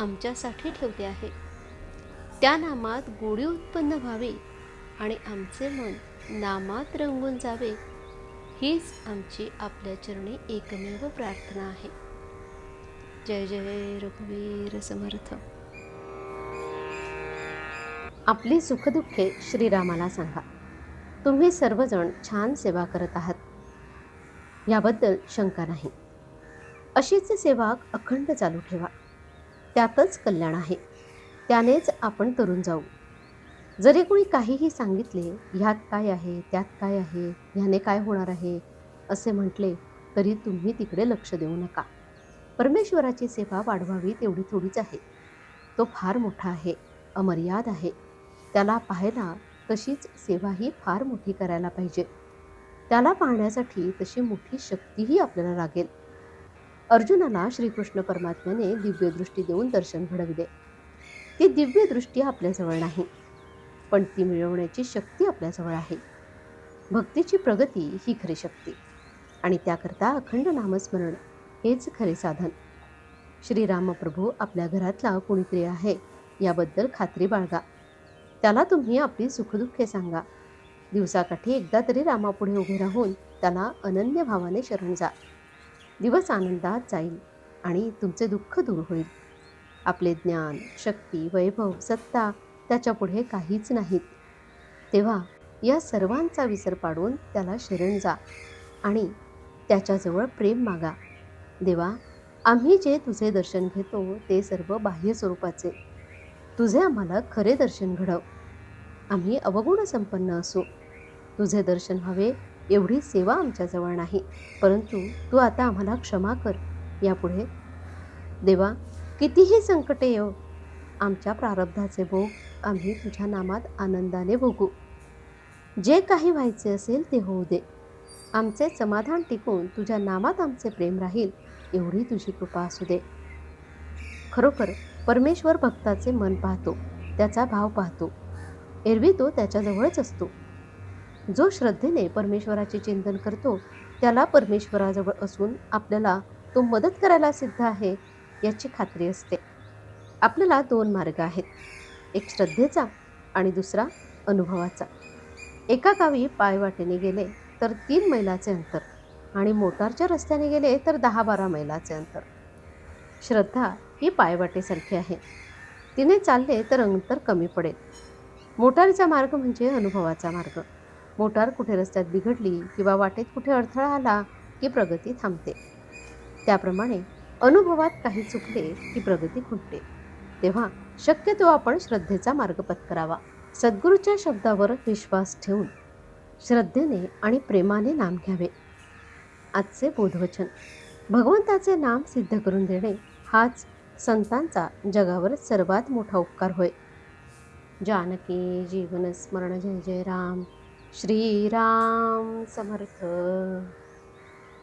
आमच्यासाठी ठेवले आहे. त्या नामात गोडी उत्पन्न व्हावी आणि आमचे मन नामात रंगून जावे हीच आमची आपल्या चरणी एकमेव प्रार्थना आहे. जय जय रघुवीर समर्थ. आपली सुखदुःखे श्रीरामाला सांगा. तुम्ही सर्वजण छान सेवा करत आहात. याबद्दल शंका नाही. अशीच सेवा अखंड चालू ठेवा. त्यातच कल्याण आहे. त्यानेच आपण तरुण जाऊ. जरी कोणी काहीही सांगितले ह्यात काय आहे त्यात काय आहे ह्याने काय होणार आहे असे म्हटले तरी तुम्ही तिकडे लक्ष देऊ नका. परमेश्वराची सेवा वाढवावी तेवढी थोडीच आहे. तो फार मोठा आहे अमर्याद आहे. त्याला पाहायला तशीच सेवाही फार मोठी करायला पाहिजे. त्याला पाहण्यासाठी तशी मोठी शक्तीही आपल्याला लागेल. अर्जुनाला श्रीकृष्ण परमात्म्याने दिव्यदृष्टी देऊन दर्शन घडविले. ती दिव्यदृष्टी आपल्याजवळ नाही पण ती मिळवण्याची शक्ती आपल्याजवळ आहे. भक्तीची प्रगती ही खरी शक्ती आणि त्याकरता अखंड नामस्मरण हेच खरे साधन. श्रीरामप्रभू आपल्या घरातला कुणीतरी आहे याबद्दल खात्री बाळगा. त्याला तुम्ही आपली सुखदुःखे सांगा. दिवसाकाठी एकदा तरी रामापुढे उभे राहून त्याला अनन्य भावाने शरण जा. दिवस आनंदात जाईल आणि तुमचे दुःख दूर होईल. आपले ज्ञान शक्ती वैभव सत्ता त्याच्यापुढे काहीच नाहीत. तेव्हा या सर्वांचा विसर पाडून त्याला शरण जा आणि त्याच्याजवळ प्रेम मागा. देवा आम्ही जे तुझे दर्शन घेतो ते सर्व बाह्य स्वरूपाचे. तुझे आम्हाला खरे दर्शन घडव. आम्ही अवगुण संपन्न असू. तुझे दर्शन हवे एवढी सेवा आमच्याजवळ नाही. परंतु तू आता आम्हाला क्षमा कर. यापुढे देवा कितीही संकटे येऊ आमच्या प्रारब्धाचे भोग आम्ही तुझ्या नामात आनंदाने भोगू. जे काही व्हायचे असेल ते होऊ दे. आमचे समाधान टिकून तुझ्या नामात आमचे प्रेम राहील एवढी तुझी कृपा असू दे. खरोखर परमेश्वर भक्ताचे मन पाहतो त्याचा भाव पाहतो. एरवी तो त्याच्याजवळच असतो. जो श्रद्धेने परमेश्वराचे चिंतन करतो त्याला परमेश्वराजवळ असून आपल्याला तो मदत करायला सिद्ध आहे याची खात्री असते. आपल्याला दोन मार्ग आहेत. एक श्रद्धेचा आणि दुसरा अनुभवाचा. एका गावी पायवाटेने गेले तर तीन मैलाचे अंतर आणि मोटारच्या रस्त्याने गेले तर दहा बारा मैलाचे अंतर. श्रद्धा ही पायवाटेसारखी आहे. तिने चालले तर अंतर कमी पडेल. मोटारीचा मार्ग म्हणजे अनुभवाचा मार्ग. मोटार कुठे रस्त्यात बिघडली किंवा वाटेत कुठे अडथळा आला की प्रगती थांबते. त्याप्रमाणे अनुभवात काही चुकले की प्रगती खुंटते. तेव्हा शक्यतो आपण श्रद्धेचा मार्ग पत्करावा. सद्गुरूच्या शब्दावर विश्वास ठेवून श्रद्धेने आणि प्रेमाने नाम घ्यावे. आजचे बोधवचन. भगवंताचे नाम सिद्ध करून देणे हाच संतांचा जगावर सर्वात मोठा उपकार होय. जानकी जीवन स्मरण जय जय राम. श्रीराम समर्थ।